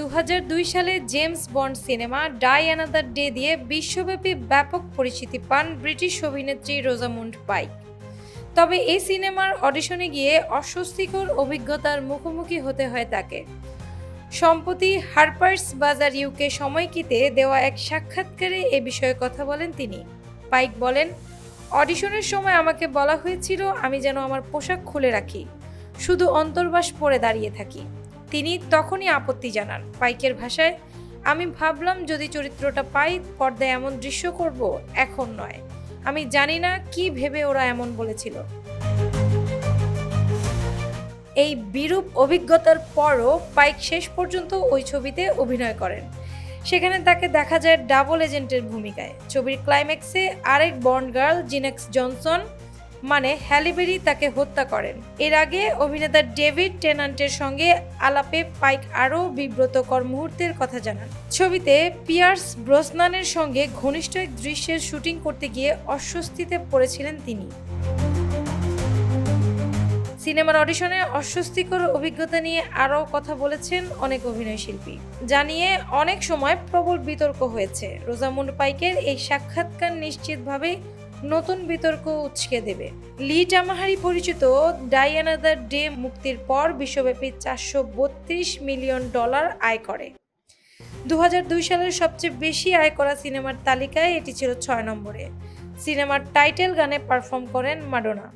দু হাজার দুই সালে James Bond cinema die another day দিয়ে বিশ্বব্যাপী ব্যাপক পরিচিতি পান ব্রিটিশ অভিনেত্রী রোজামুন্ড পাইক। তবে এই সিনেমার অডিশনে গিয়ে অস্বস্তিকর অভিজ্ঞতার মুখোমুখি হতে হয় তাকে। সম্প্রতি হারপার্স বাজার ইউকে সময়কিতে দেওয়া এক সাক্ষাৎকারে এ বিষয়ে কথা বলেন তিনি। পাইক বলেন, অডিশনের সময় আমাকে বলা হয়েছিল আমি যেন আমার পোশাক খুলে রাখি, শুধু অন্তর্বাস পরে দাঁড়িয়ে থাকি। তিনি তখনই আপত্তি জানান পাইকের ভাষায়, আমি ভাবলাম যদি চরিত্রটা পাই, পর্দায় এমন দৃশ্য করব, এখন নয়। আমি জানি না কি ভেবে ওরা এমন বলেছিল। এই বিরূপ অভিজ্ঞতার পরও পাইক শেষ পর্যন্ত ওই ছবিতে অভিনয় করেন। সেখানে তাকে দেখা যায় ডাবল এজেন্টের ভূমিকায়। ছবির ক্লাইম্যাক্সে আরেক বন্ড গার্ল, জিনেক্স জনসন মানে হ্যালিবেরি তাকে হত্যা করেন। এর আগে অভিনেতা ডেভিড টেনান্টের সঙ্গে আলাপে পাইক আরও বিব্রতকর মুহূর্তের কথা জানান। ছবিতে পিয়ার্স ব্রসনানের সঙ্গে ঘনিষ্ঠ এক দৃশ্যের শুটিং করতে গিয়ে অস্বস্তিতে পড়েছিলেন তিনি। সিনেমার অডিশনে অস্বস্তিকর অভিজ্ঞতা নিয়ে আরও কথা বলেছেন অনেক অভিনয়শিল্পী জানিয়ে অনেক সময় প্রবল বিতর্ক হয়েছে। রোজামুন্ড পাইকের এই সাক্ষাৎকার নিশ্চিতভাবে নতুন বিতর্ক উচকে দেবে। লি টামাহারি পরিচিত ডাইয়ানাদার ডে মুক্তির পর বিশ্বব্যাপী চারশো বত্রিশ মিলিয়ন ডলার আয় করে। দু হাজার দুই সালের সবচেয়ে বেশি আয় করা সিনেমার তালিকায় এটি ছিল ছয় নম্বরে। সিনেমার টাইটেল গানে পারফর্ম করেন মাডোনা।